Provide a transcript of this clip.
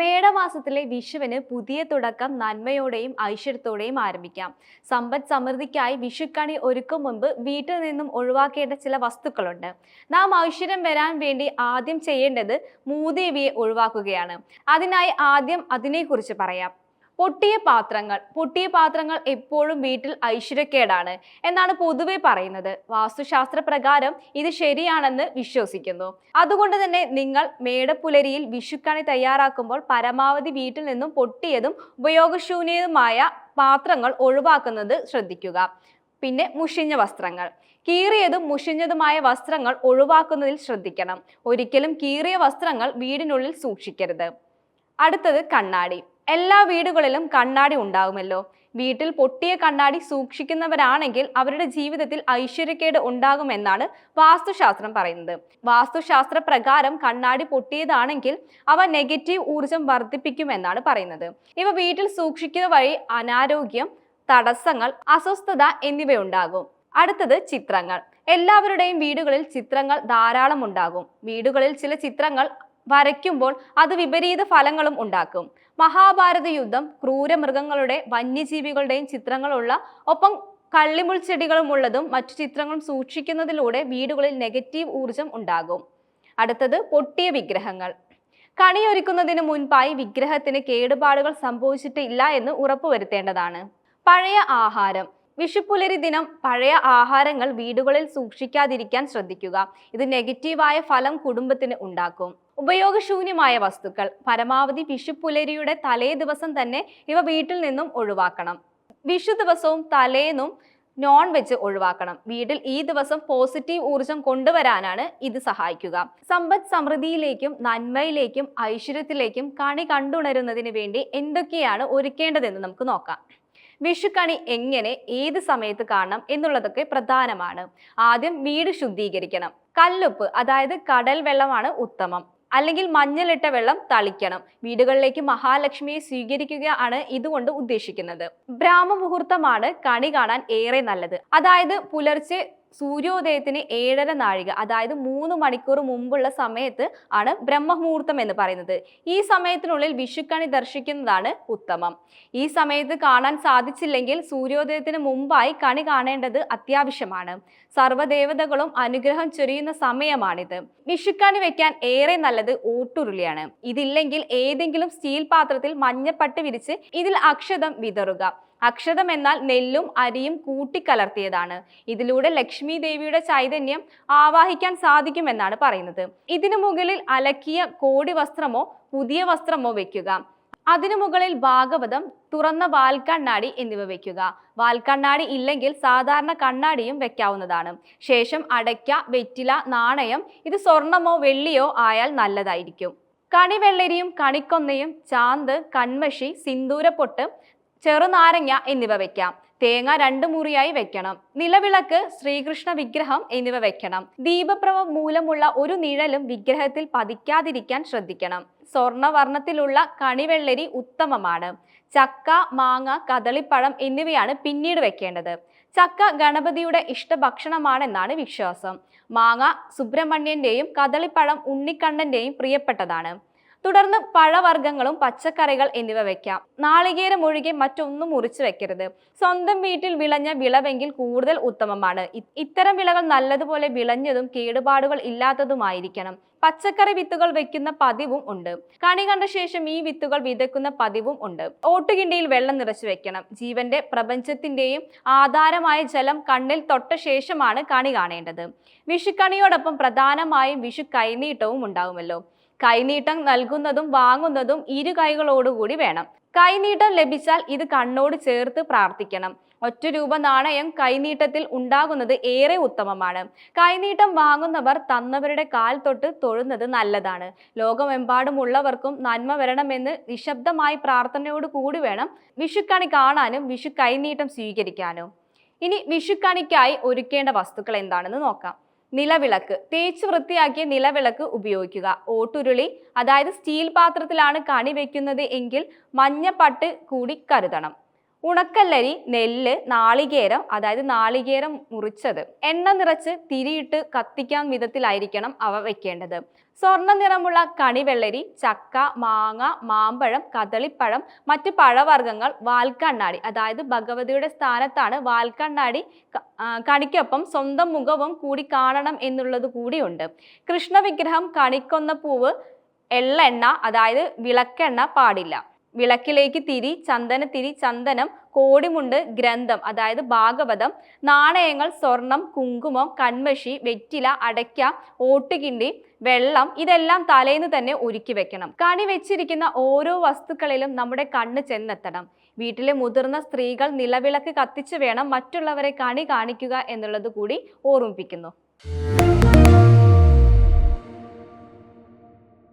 മേടമാസത്തിലെ വിഷുവിന് പുതിയ തുടക്കം നന്മയോടെയും ഐശ്വര്യത്തോടെയും ആരംഭിക്കാം. സമ്പദ് സമൃദ്ധിക്കായി വിഷുക്കണി ഒരുക്കും മുമ്പ് വീട്ടിൽ നിന്നും ഒഴിവാക്കേണ്ട ചില വസ്തുക്കളുണ്ട്. നാം ഐശ്വര്യം വരാൻ വേണ്ടി ആദ്യം ചെയ്യേണ്ടത് മൂദേവിയെ ഒഴിവാക്കുകയാണ്. അതിനായി ആദ്യം അതിനെക്കുറിച്ച് പറയാം. പൊട്ടിയ പാത്രങ്ങൾ പൊട്ടിയ പാത്രങ്ങൾ എപ്പോഴും വീട്ടിൽ ഐശ്വര്യക്കേടാണ്. എന്നാണ് പൊതുവെ പറയുന്നത്. വാസ്തുശാസ്ത്ര പ്രകാരം ഇത് ശരിയാണെന്ന് വിശ്വസിക്കുന്നു. അതുകൊണ്ട് തന്നെ നിങ്ങൾ മേടപ്പുലരിയിൽ വിഷുക്കണി തയ്യാറാക്കുമ്പോൾ പരമാവധി വീട്ടിൽ നിന്നും പൊട്ടിയതും ഉപയോഗശൂന്യതുമായ പാത്രങ്ങൾ ഒഴിവാക്കുന്നത് ശ്രദ്ധിക്കുക. പിന്നെ മുഷിഞ്ഞ വസ്ത്രങ്ങൾ. കീറിയതും മുഷിഞ്ഞതുമായ വസ്ത്രങ്ങൾ ഒഴിവാക്കുന്നതിൽ ശ്രദ്ധിക്കണം. ഒരിക്കലും കീറിയ വസ്ത്രങ്ങൾ വീടിനുള്ളിൽ സൂക്ഷിക്കരുത്. അടുത്തത് കണ്ണാടി. എല്ലാ വീടുകളിലും കണ്ണാടി ഉണ്ടാകുമല്ലോ വീട്ടിൽ പൊട്ടിയ കണ്ണാടി സൂക്ഷിക്കുന്നവരാണെങ്കിൽ അവരുടെ ജീവിതത്തിൽ ഐശ്വര്യക്കേട് ഉണ്ടാകുമെന്നാണ് വാസ്തുശാസ്ത്രം പറയുന്നത്. വാസ്തുശാസ്ത്ര പ്രകാരം കണ്ണാടി പൊട്ടിയതാണെങ്കിൽ അവ നെഗറ്റീവ് ഊർജം വർദ്ധിപ്പിക്കുമെന്നാണ് പറയുന്നത്. ഇവ വീട്ടിൽ സൂക്ഷിക്കുന്ന വഴി അനാരോഗ്യം തടസ്സങ്ങൾ അസ്വസ്ഥത എന്നിവയുണ്ടാകും. അടുത്തത് ചിത്രങ്ങൾ. എല്ലാവരുടെയും വീടുകളിൽ ചിത്രങ്ങൾ ധാരാളം ഉണ്ടാകും. വീടുകളിൽ ചില ചിത്രങ്ങൾ വരയ്ക്കുമ്പോൾ അത് വിപരീത ഫലങ്ങളും ഉണ്ടാക്കും. മഹാഭാരത യുദ്ധം ക്രൂരമൃഗങ്ങളുടെ വന്യജീവികളുടെയും ചിത്രങ്ങളുള്ള ഒപ്പം കള്ളിമുൾ ചെടികളുമുള്ളതും മറ്റു ചിത്രങ്ങളും സൂക്ഷിക്കുന്നതിലൂടെ വീടുകളിൽ നെഗറ്റീവ് ഊർജം ഉണ്ടാകും. അടുത്തത് പൊട്ടിയ വിഗ്രഹങ്ങൾ. കണിയൊരുക്കുന്നതിന് മുൻപായി വിഗ്രഹത്തിന് കേടുപാടുകൾ സംഭവിച്ചിട്ടില്ല എന്ന് ഉറപ്പുവരുത്തേണ്ടതാണ്. പഴയ ആഹാരം. വിഷുപ്പുലരി ദിനം പഴയ ആഹാരങ്ങൾ വീടുകളിൽ സൂക്ഷിക്കാതിരിക്കാൻ ശ്രദ്ധിക്കുക. ഇത് നെഗറ്റീവായ ഫലം കുടുംബത്തിന് ഉണ്ടാക്കും. ഉപയോഗശൂന്യമായ വസ്തുക്കൾ. പരമാവധി വിഷുപ്പുലരിയുടെ തലേ ദിവസം തന്നെ ഇവ വീട്ടിൽ നിന്നും ഒഴിവാക്കണം. വിഷു ദിവസവും തലേന്നും നോൺ വെജ് ഒഴിവാക്കണം. വീട്ടിൽ ഈ ദിവസം പോസിറ്റീവ് ഊർജം കൊണ്ടുവരാനാണ് ഇത് സഹായിക്കുക. സമ്പദ് സമൃദ്ധിയിലേക്കും നന്മയിലേക്കും ഐശ്വര്യത്തിലേക്കും കണി കണ്ടുണരുന്നതിന് വേണ്ടി എന്തൊക്കെയാണ് ഒരുക്കേണ്ടതെന്ന് നമുക്ക് നോക്കാം. വിഷുക്കണി എങ്ങനെ ഏത് സമയത്ത് കാണണം എന്നുള്ളതൊക്കെ പ്രധാനമാണ്. ആദ്യം വീട് ശുദ്ധീകരിക്കണം. കല്ലുപ്പ് അതായത് കടൽ വെള്ളമാണ് ഉത്തമം. അല്ലെങ്കിൽ മഞ്ഞളിട്ട വെള്ളം തളിക്കണം. വീടുകളിലേക്ക് മഹാലക്ഷ്മിയെ സ്വീകരിക്കുക ആണ് ഇതുകൊണ്ട് ഉദ്ദേശിക്കുന്നത്. ബ്രാഹ്മമുഹൂർത്തമാണ് കണി കാണാൻ ഏറെ നല്ലത്. അതായത് പുലർച്ചെ സൂര്യോദയത്തിന് ഏഴര നാഴിക അതായത് മൂന്ന് മണിക്കൂർ മുമ്പുള്ള സമയത്ത് ആണ് ബ്രഹ്മമുഹൂർത്തം എന്ന് പറയുന്നത്. ഈ സമയത്തിനുള്ളിൽ വിഷുക്കണി ദർശിക്കുന്നതാണ് ഉത്തമം. ഈ സമയത്ത് കാണാൻ സാധിച്ചില്ലെങ്കിൽ സൂര്യോദയത്തിന് മുമ്പായി കണി കാണേണ്ടത് അത്യാവശ്യമാണ്. സർവദേവതകളും അനുഗ്രഹം ചൊരിയുന്ന സമയമാണിത്. വിഷുക്കണി വെക്കാൻ ഏറെ നല്ലത് ഓട്ടുരുളിയാണ്. ഇതില്ലെങ്കിൽ ഏതെങ്കിലും സ്റ്റീൽ പാത്രത്തിൽ മഞ്ഞപ്പട്ട് വിരിച്ച് ഇതിൽ അക്ഷതം വിതറുക. അക്ഷതം എന്നാൽ നെല്ലും അരിയും കൂട്ടിക്കലർത്തിയതാണ്. ഇതിലൂടെ ലക്ഷ്മി ദേവിയുടെ ചൈതന്യം ആവാഹിക്കാൻ സാധിക്കുമെന്നാണ് പറയുന്നത്. ഇതിനു മുകളിൽ അലക്കിയ കോടി വസ്ത്രമോ പുതിയ വസ്ത്രമോ വെക്കുക. അതിനു മുകളിൽ ഭാഗവതം തുറന്ന വാൽക്കണ്ണാടി എന്നിവ വെക്കുക. വാൽക്കണ്ണാടി ഇല്ലെങ്കിൽ സാധാരണ കണ്ണാടിയും വെക്കാവുന്നതാണ്. ശേഷം അടയ്ക്ക വെറ്റില നാണയം ഇത് സ്വർണമോ വെള്ളിയോ ആയാൽ നല്ലതായിരിക്കും. കണിവെള്ളരിയും കണിക്കൊന്നയും ചാന്ത് കൺമഷി സിന്ദൂരപ്പൊട്ട് ചെറുനാരങ്ങ എന്നിവ വെക്കാം. തേങ്ങ രണ്ട് മുറിയായി വെക്കണം. നിലവിളക്ക് ശ്രീകൃഷ്ണ വിഗ്രഹം എന്നിവ വെക്കണം. ദീപപ്രവ മൂലമുള്ള ഒരു നിഴലും വിഗ്രഹത്തിൽ പതിക്കാതിരിക്കാൻ ശ്രദ്ധിക്കണം. സ്വർണവർണത്തിലുള്ള കണിവെള്ളരി ഉത്തമമാണ്. ചക്ക മാങ്ങ കദളിപ്പഴം എന്നിവയാണ് പിന്നീട് വെക്കേണ്ടത്. ചക്ക ഗണപതിയുടെ ഇഷ്ടഭക്ഷണമാണെന്നാണ് വിശ്വാസം. മാങ്ങ സുബ്രഹ്മണ്യന്റെയും കദളിപ്പഴം ഉണ്ണിക്കണ്ണന്റെയും പ്രിയപ്പെട്ടതാണ്. തുടർന്ന് പഴവർഗങ്ങളും പച്ചക്കറികൾ എന്നിവ വെക്കാം. നാളികേരം ഒഴികെ മറ്റൊന്നും മുറിച്ച് വെക്കരുത്. സ്വന്തം വീട്ടിൽ വിളഞ്ഞ വിളവെങ്കിൽ കൂടുതൽ ഉത്തമമാണ്. ഇത്തരം വിളകൾ നല്ലതുപോലെ വിളഞ്ഞതും കേടുപാടുകൾ ഇല്ലാത്തതുമായിരിക്കണം. പച്ചക്കറി വിത്തുകൾ വെക്കുന്ന പതിവും ഉണ്ട്. കണി കണ്ട ശേഷം ഈ വിത്തുകൾ വിതയ്ക്കുന്ന പതിവും ഉണ്ട്. ഓട്ടുകിണ്ടിയിൽ വെള്ളം നിറച്ചു വെക്കണം. ജീവന്റെ പ്രപഞ്ചത്തിന്റെയും ആധാരമായ ജലം കണ്ണിൽ തൊട്ട ശേഷമാണ് കണി കാണേണ്ടത്. വിഷുക്കണിയോടൊപ്പം പ്രധാനമായും വിഷു കൈനീട്ടവും ഉണ്ടാവുമല്ലോ. കൈനീട്ടം നൽകുന്നതും വാങ്ങുന്നതും ഇരു കൈകളോടുകൂടി വേണം. കൈനീട്ടം ലഭിച്ചാൽ ഇത് കണ്ണോട് ചേർത്ത് പ്രാർത്ഥിക്കണം. ഒറ്റ രൂപ നാണയം കൈനീട്ടത്തിൽ ഉണ്ടാകുന്നത് ഏറെ ഉത്തമമാണ്. കൈനീട്ടം വാങ്ങുന്നവർ തന്നവരുടെ കാൽ തൊട്ട് തൊഴുന്നത് നല്ലതാണ്. ലോകമെമ്പാടുമുള്ളവർക്കും നന്മ വരണമെന്ന് നിശബ്ദമായി പ്രാർത്ഥനയോട് കൂടി വേണം വിഷുക്കണി കാണാനും വിഷു കൈനീട്ടം സ്വീകരിക്കാനും. ഇനി വിഷുക്കണിക്കായി ഒരുക്കേണ്ട വസ്തുക്കൾ എന്താണെന്ന് നോക്കാം. നിലവിളക്ക്. തേച്ച് വൃത്തിയാക്കിയ നിലവിളക്ക് ഉപയോഗിക്കുക. ഓട്ടുരുളി അതായത് സ്റ്റീൽ പാത്രത്തിലാണ് കണി വെക്കുന്നത് എങ്കിൽ മഞ്ഞപ്പട്ട് കൂടി കരുതണം. ഉണക്കല്ലരി നെല്ല് നാളികേരം അതായത് നാളികേരം മുറിച്ചത്. എണ്ണ നിറച്ച് തിരിയിട്ട് കത്തിക്കാൻ വിധത്തിലായിരിക്കണം അവ വെക്കേണ്ടത്. സ്വർണ നിറമുള്ള കണിവെള്ളരി ചക്ക മാങ്ങ മാമ്പഴം കദളിപ്പഴം മറ്റ് പഴവർഗങ്ങൾ വാൽക്കണ്ണാടി. അതായത് ഭഗവതിയുടെ സ്ഥാനത്താണ് വാൽക്കണ്ണാടി കണിക്കൊപ്പം സ്വന്തം മുഖവും കൂടി കാണണം എന്നുള്ളത് കൂടിയുണ്ട്. കൃഷ്ണവിഗ്രഹം കണിക്കൊന്ന പൂവ് എള്ളെണ്ണ അതായത് വിളക്കെണ്ണ പാടില്ല. വിളക്കിലേക്ക് തിരി ചന്ദനത്തിരി ചന്ദനം കോടിമുണ്ട് ഗ്രന്ഥം അതായത് ഭാഗവതം നാണയങ്ങൾ സ്വർണം കുങ്കുമം കൺമഷി വെറ്റില അടയ്ക്ക ഓട്ടുകിണ്ടി വെള്ളം ഇതെല്ലാം തലേന്ന് തന്നെ ഒരുക്കി വെക്കണം. കണി വെച്ചിരിക്കുന്ന ഓരോ വസ്തുക്കളിലും നമ്മുടെ കണ്ണ് ചെന്നെത്തണം. വീട്ടിലെ മുതിർന്ന സ്ത്രീകൾ നിലവിളക്ക് കത്തിച്ചു വേണം മറ്റുള്ളവരെ കണി കാണിക്കുക എന്നുള്ളത് കൂടി ഓർമ്മിപ്പിക്കുന്നു.